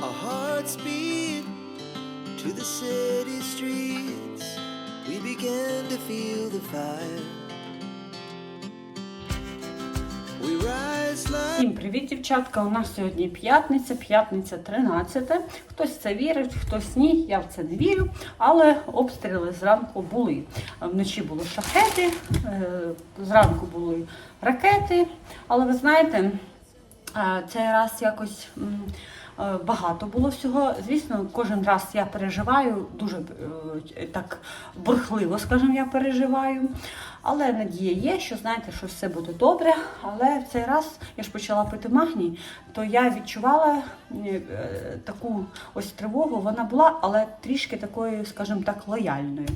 Our hearts beat to the city streets. We began to feel the fire. Всім привіт, дівчатка! У нас сьогодні п'ятниця, п'ятниця 13. Хтось в це вірить, хтось ні. Я в це не вірю. Але обстріли зранку були. Вночі були шахети, е, зранку були ракети. Але ви знаєте, е, цей раз якось. Е, Багато було всього. Звісно, кожен раз я переживаю, дуже е, так бурхливо, скажімо, я переживаю. Але надія є, що знаєте, що все буде добре. Але в цей раз я ж почала пити магній, то я відчувала е, таку ось тривогу. Вона була, але трішки такою, скажімо так, лояльною.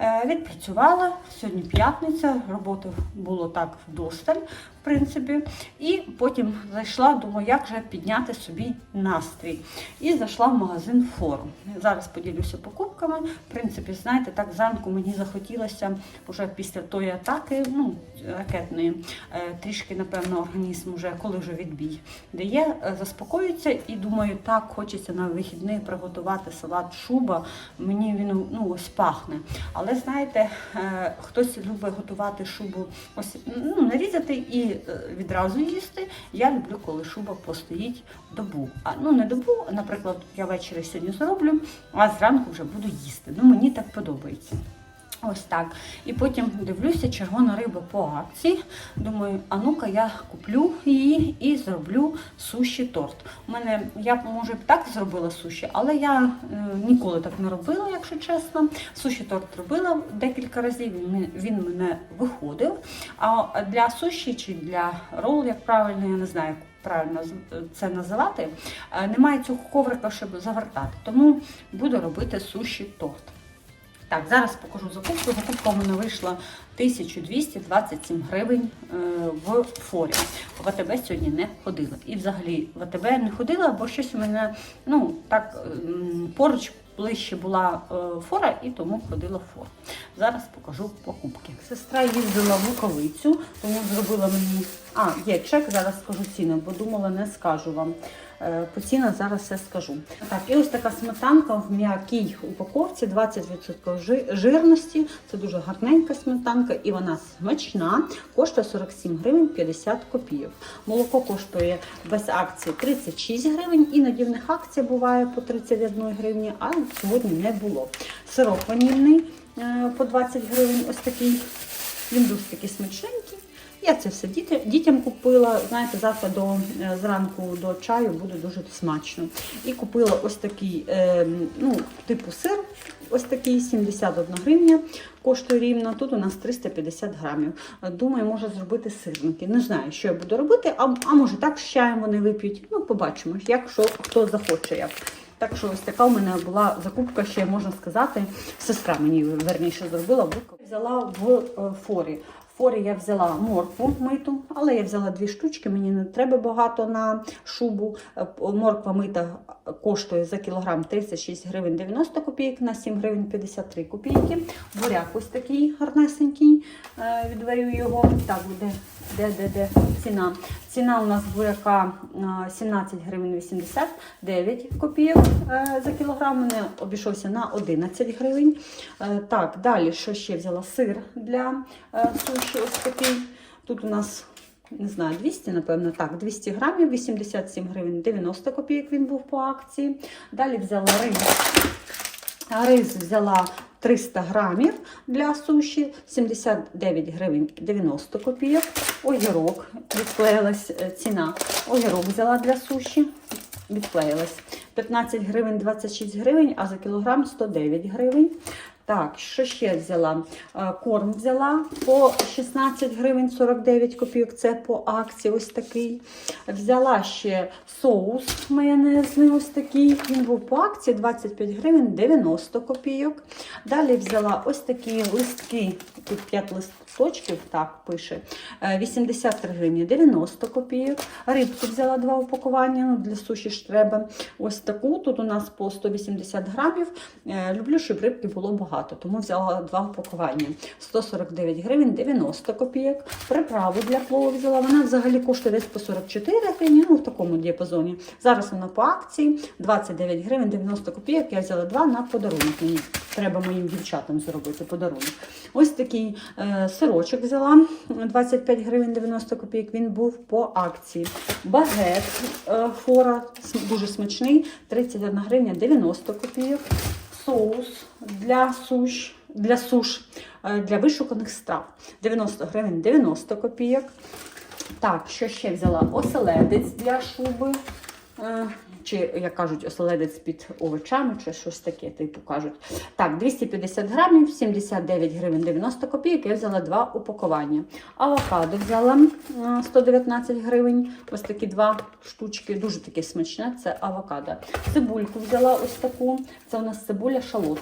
Е, Відпрацювала сьогодні п'ятниця, роботи було так вдосталь, в принципі. І потім зайшла, думаю, як же підняти собі настрій. І зайшла в магазин форум. Зараз поділюся покупками. В принципі, знаєте, так зранку мені захотілося вже після тої атаки, ну, ракетної, е, трішки, напевно, організм вже, коли вже відбій дає, е, заспокоюється і думаю, так хочеться на вихідний приготувати салат шуба. Мені він ну, ось пахне. Але знаєте, е, хтось любить готувати шубу, ось ну, нарізати і відразу їсти. Я люблю, коли шуба постоїть добу. А ну не добу, наприклад, я ввечері сьогодні зроблю, а зранку вже буду їсти. Ну мені так подобається. Ось так. І потім дивлюся, червона риба по акції. Думаю, а ну-ка я куплю її і зроблю суші торт. У мене я може б так зробила суші, але я е, ніколи так не робила, якщо чесно. Суші торт робила декілька разів. Він, він мене виходив. А для суші чи для рол, як правильно, я не знаю. Правильно це називати, е, немає цього коврика, щоб завертати. Тому буду робити суші торт. Так, зараз покажу закупку. Закупка у мене вийшла 1227 гривень е, в форі. В АТБ сьогодні не ходила. І взагалі в АТБ не ходила, бо щось у мене ну так поруч ближче була е, фора, і тому ходила в фор. Зараз покажу покупки. Сестра їздила в Луковицю, тому зробила мені. А, є чек, зараз скажу ціну, бо думала, не скажу вам. Е, По цінах зараз все скажу. Так, і ось така сметанка в м'якій упаковці, 20% жирності. Це дуже гарненька сметанка і вона смачна. Коштує 47 гривень 50 копійок. Молоко коштує без акції 36 гривень. Іноді в них акція буває по 31 гривні, а сьогодні не було. Сироп ванільний е, по 20 гривень. Ось такий. Він дуже такий смачненький. Я це все дітям купила. Знаєте, завтра до е, зранку до чаю буде дуже смачно. І купила ось такий, е, ну, типу сир, ось такий 71 гривня. Коштує рівно. Тут у нас 350 грамів. Думаю, може зробити сирники. Не знаю, що я буду робити, а, а може так з чаєм вони вип'ють. Ну, побачимо, як що хто захоче як. Так що ось така у мене була закупка, ще можна сказати. Сестра мені верніше зробила. Взяла в е, форі. Форі я взяла моркву миту, але я взяла дві штучки, мені не треба багато на шубу. Е, Морква мита коштує за кілограм 36 гривень 90 копійок, на 7 гривень 53 копійки. Буряк ось такий гарнесенький, е, відварю його. Так, де, де, де, де ціна. Ціна у нас буряка е, 17 гривень 89 копійок е, за кілограм. Мене обійшовся на 11 гривень. Е, Так, далі, що ще взяла? Сир для е, суші. Ось. Тут у нас. Не знаю, 200, напевно, так, 200 грамів, 87 гривень 90 копійок він був по акції. Далі взяла рис. Рис взяла 300 грамів для суші, 79 гривень 90 копійок. Огірок, відклеїлась е, ціна. Огірок взяла для суші, відклеїлась. 15 гривень 26 гривень, а за кілограм 109 гривень. Так, що ще взяла? Е, Корм взяла по 16 гривень 49 копійок. Це по акції ось такий. Взяла ще соус майонезний ось такий. Він був по акції 25 гривень 90 копійок. Далі взяла ось такі листки, тут 5 листочків, так пише. е, 83 гривні 90 копійок. Рибку взяла два упакування, ну для суші ж треба. Ось таку. Тут у нас по 180 грамів. Е, Люблю, щоб рибки було багато. Багато, тому взяла два упакування. 149 гривень 90 копійок. Приправу для плову взяла. Вона взагалі коштує десь по 44 гривні, ну в такому діапазоні. Зараз вона по акції 29 гривень 90 копійок. Я взяла два на подарунок. Мені треба моїм дівчатам зробити подарунок. Ось такий е, сирочок взяла 25 гривень 90 копійок. Він був по акції. Багет е, фора дуже смачний, 31 гривня 90 копійок. Соус для суш, для суш, е, для вишуканих страв 90 гривень 90 копійок. Так, що ще взяла? Оселедець для шуби. Чи, як кажуть, оселедець під овочами, чи щось таке, типу кажуть. Так, 250 грамів, 79 гривень 90 копійок. Я взяла два упакування. Авокадо взяла е, 119 гривень. Ось такі два штучки, дуже таке смачне. Це авокадо. Цибульку взяла ось таку. Це у нас цибуля шалот.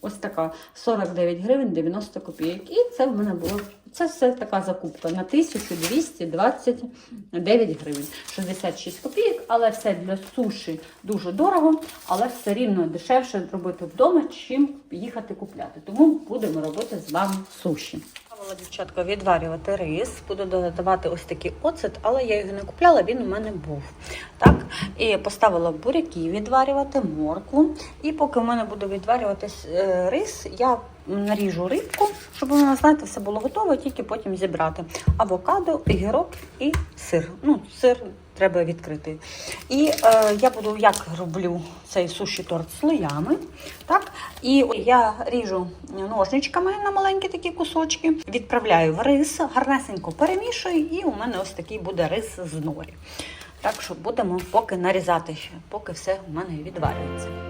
Ось така 49 гривень 90 копійок. І це в мене було. Це все така закупка на 1229 гривень, 66 копійок, але все для суші дуже дорого, але все рівно дешевше зробити вдома, чим їхати купляти. Тому будемо робити з вами суші. Ставила дівчатка відварювати рис, буду додавати ось такий оцет, але я його не купляла, він у мене був. Так, і поставила буряки відварювати, моркву. І поки в мене буде відварюватись е, рис, я наріжу рибку, щоб вона, знаєте, все було готове, тільки потім зібрати. Авокадо, огірок і сир. Ну, сир треба відкрити. І е, я буду, як роблю цей суші торт слоями. Так? І я ріжу ножничками на маленькі такі кусочки, відправляю в рис, гарнесенько перемішую, і у мене ось такий буде рис з норі. Так що будемо поки нарізати поки все у мене відварюється.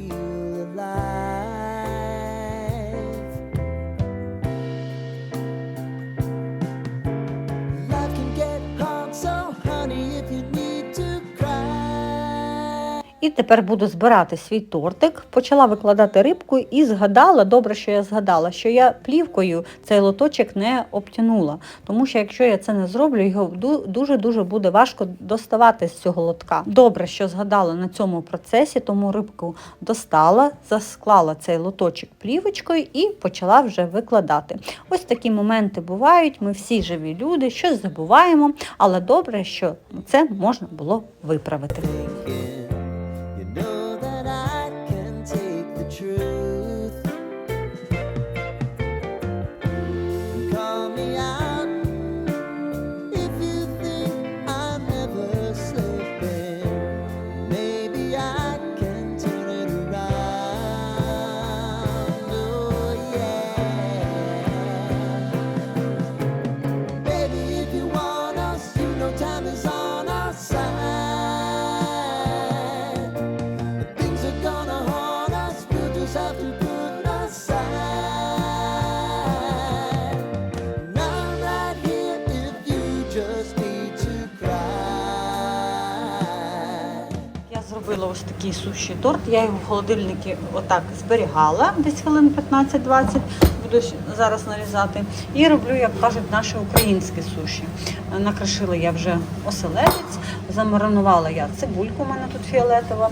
І тепер буду збирати свій тортик. Почала викладати рибку і згадала, добре, що я згадала, що я плівкою цей лоточок не обтянула. Тому що якщо я це не зроблю, його дуже-дуже буде важко доставати з цього лотка. Добре, що згадала на цьому процесі, тому рибку достала, засклала цей лоточок плівочкою і почала вже викладати. Ось такі моменти бувають. Ми всі живі люди, щось забуваємо, але добре, що це можна було виправити. Ось такий суші торт. Я його в холодильнику отак зберігала десь хвилин 15-20. Буду зараз нарізати. І роблю, як кажуть, наше українське суші. Накришила я вже оселедець, замаринувала я цибульку, у мене тут фіолетова,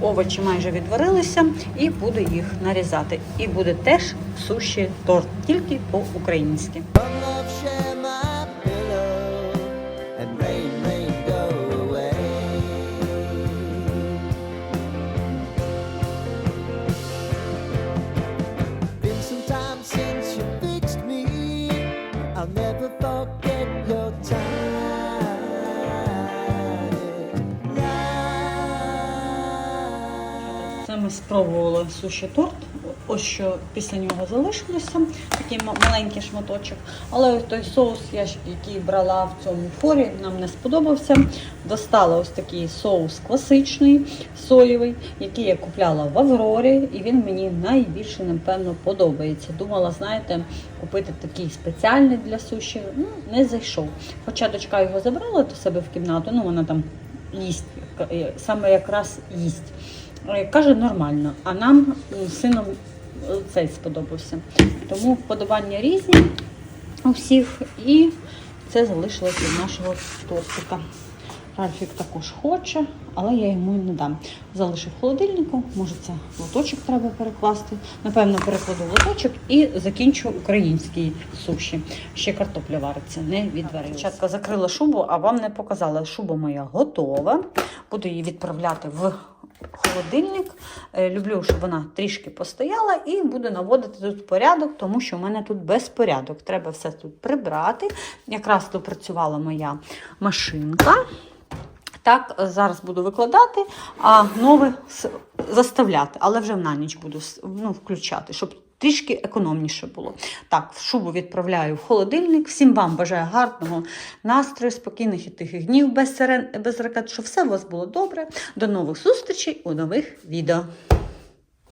овочі майже відварилися, і буду їх нарізати. І буде теж суші торт, тільки по-українськи. Ми спробували суші торт. Ось що після нього залишилося, такий маленький шматочок. Але той соус, який брала в цьому форі, нам не сподобався. Достала ось такий соус класичний, соєвий, який я купляла в Аврорі, і він мені найбільше, напевно, подобається. Думала, знаєте, купити такий спеціальний для суші. Ну, не зайшов. Хоча дочка його забрала до себе в кімнату, ну вона там їсть, е, саме якраз їсть. Е, Каже, нормально, а нам сином е, цей сподобався. Тому вподобання різні у всіх, і це залишилося від нашого тортика. Ральфік також хоче, але я йому не дам. Залишив холодильнику, може це лоточок треба перекласти. Напевно, перекладу лоточок і закінчу українські суші. Ще картопля вариться, не відварилася. Дівчатка закрила шубу, а вам не показала. Шуба моя готова. Буду її відправляти в холодильник. Е, Люблю, щоб вона трішки постояла і буду наводити тут порядок, тому що в мене тут безпорядок. Треба все тут прибрати. Якраз допрацювала моя машинка. Так, зараз буду викладати, а нове заставляти, але вже на ніч буду ну, включати, щоб трішки економніше було. Так, шубу відправляю в холодильник. Всім вам бажаю гарного настрою, спокійних і тихих днів без сирен, без ракет, щоб все у вас було добре. До нових зустрічей у нових відео.